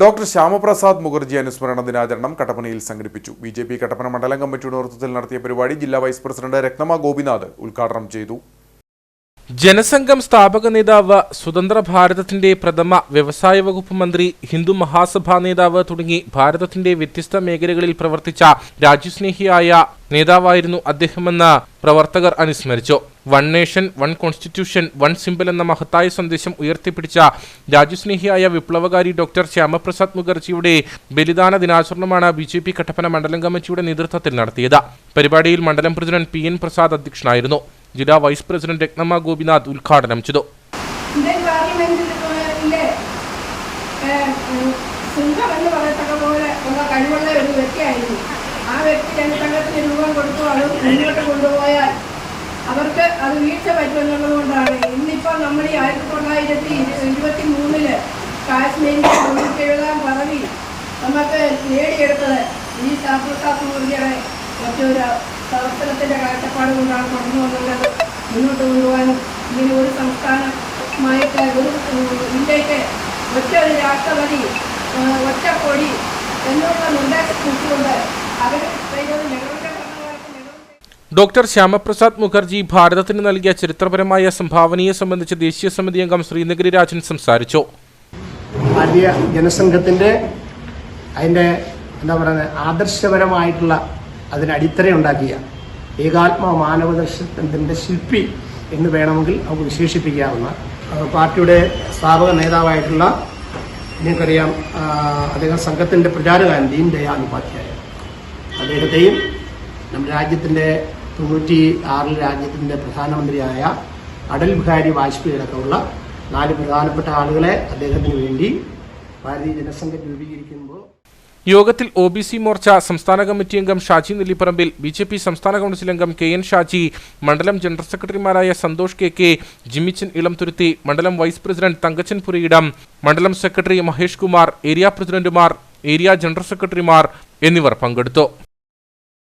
Doctor Shyamaprasad Mukherjee അനുസ്മരണ ദിനാചരണം കട്ടപ്പനയിൽ സംഘടിപ്പിച്ചു. ബി ജെ പി കട്ടപ്പന മണ്ഡലം കമ്മിറ്റിയുടെ നേതൃത്വത്തിൽ നടത്തിയ പരിപാടി ജില്ലാ വൈസ് പ്രസിഡന്റ് രത്നമ ഗോപിനാഥ് ഉദ്ഘാടനം ചെയ്തു. ജനസംഘം സ്ഥാപക നേതാവ് സ്വതന്ത്ര ഭാരതത്തിന്റെ പ്രഥമ വ്യവസായ വകുപ്പ് മന്ത്രി ഹിന്ദു മഹാസഭാ നേതാവ് തുടങ്ങി ഭാരതത്തിന്റെ വ്യത്യസ്ത മേഖലകളിൽ പ്രവർത്തിച്ച രാജ്യസ്നേഹിയായ നേതാവായിരുന്നു അദ്ദേഹമെന്ന് പ്രവർത്തകർ അനുസ്മരിച്ചു. One nation one constitution one symbol എന്ന മഹത്തായ സന്ദേശം ഉയർത്തിപ്പിടിച്ച രാജ്യസ്നേഹിയായ വിപ്ലവകാരി ഡോക്ടർ ശ്യാമപ്രസാദ് മുഖർജിയുടെ ബലിദാന ദിനാചരണമാണ് ബി ജെ പി കട്ടപ്പന മണ്ഡലം കമ്മിറ്റിയുടെ നേതൃത്വത്തിൽ നടത്തിയത്. പരിപാടിയിൽ മണ്ഡലം പ്രസിഡന്റ് പി എൻ പ്രസാദ് അധ്യക്ഷനായിരുന്നു. ജില്ലാ വൈസ് പ്രസിഡന്റ് രത്നമ്മ ഗോപിനാഥ് ഉദ്ഘാടനം ചെയ്തു. അവർക്ക് അത് വീഴ്ച പറ്റുമെന്നുള്ളത് ഇന്നിപ്പോൾ നമ്മൾ ഈ ആയിരത്തി തൊള്ളായിരത്തി ഇരുപത്തി മൂന്നിൽ കാശ്മീരിന്റെ തൊണ്ണൂറ്റി എഴുതാം പദവി നമുക്ക് നേടിയെടുത്തത് ഈ ശാസ്ത്ര മുറിയുടെ മറ്റൊരു പ്രവർത്തനത്തിന്റെ കാഴ്ചപ്പാട് കൊണ്ടാണ് തുടർന്നു വന്നുള്ളത് മുന്നോട്ട് കൊണ്ടുപോകാനും ഇങ്ങനെ ഒരു സംസ്ഥാനമായിട്ട് ഒരു ഉം, ഇന്ത്യയ്ക്ക് ഒറ്റ ഒരു രാഷ്ട്രപതി ഒറ്റ കൊടി എന്നുള്ള നിർദ്ദേശം കുറിച്ചുകൊണ്ട് അവർ ചെയ്തത് ഞങ്ങളുടെ ഡോക്ടർ ശ്യാമപ്രസാദ് മുഖർജി ഭാരതത്തിന് നൽകിയ ചരിത്രപരമായ സംഭാവനയെ സംബന്ധിച്ച് ദേശീയ സമിതി അംഗം ശ്രീനഗരി രാജൻ സംസാരിച്ചു. ആദ്യ ജനസംഘത്തിന്റെ അതിന്റെ എന്താ പറയുന്നത് ആദർശപരമായിട്ടുള്ള അതിന് അടിത്തറയുണ്ടാക്കിയ ഏകാത്മ മാനവദർശനത്തിന്റെ ശില്പി എന്ന് വേണമെങ്കിൽ നമുക്ക് വിശേഷിപ്പിക്കാവുന്ന പാർട്ടിയുടെ സ്ഥാപക നേതാവായിട്ടുള്ള നിങ്ങൾക്കറിയാം അദ്ദേഹം സംഘത്തിന്റെ പ്രചാരകൻ ദീൻ ദയാൽ ഉപാധ്യായ. അദ്ദേഹത്തെയും നമ്മുടെ രാജ്യത്തിന്റെ തൊണ്ണൂറ്റി ആറിൽ രാജ്യത്തിന്റെ പ്രധാനമന്ത്രിയായ അടൽ ബിഹാരി വാജ്പേയി അടക്കമുള്ള നാല് പ്രധാനപ്പെട്ട ആളുകളെ അദ്ദേഹത്തിന് വേണ്ടി ഭാരതീയ ജനസംഘം രൂപീകരിക്കുമ്പോൾ യോഗത്തിൽ ഒ ബി സി മോർച്ച സംസ്ഥാന കമ്മിറ്റി അംഗം Shaji Nellipparambil B J P സംസ്ഥാന കൗൺസിൽ അംഗം കെ എൻ ഷാജി മണ്ഡലം ജനറൽ സെക്രട്ടറിമാരായ സന്തോഷ് കെ കെ ജിമ്മിച്ചൻ ഇളംതുരുത്തി മണ്ഡലം വൈസ് പ്രസിഡന്റ് തങ്കച്ചൻ പുരയിടം മണ്ഡലം സെക്രട്ടറി മഹേഷ് കുമാർ ഏരിയ പ്രസിഡന്റുമാർ ഏരിയ ജനറൽ സെക്രട്ടറിമാർ എന്നിവർ പങ്കെടുത്തു.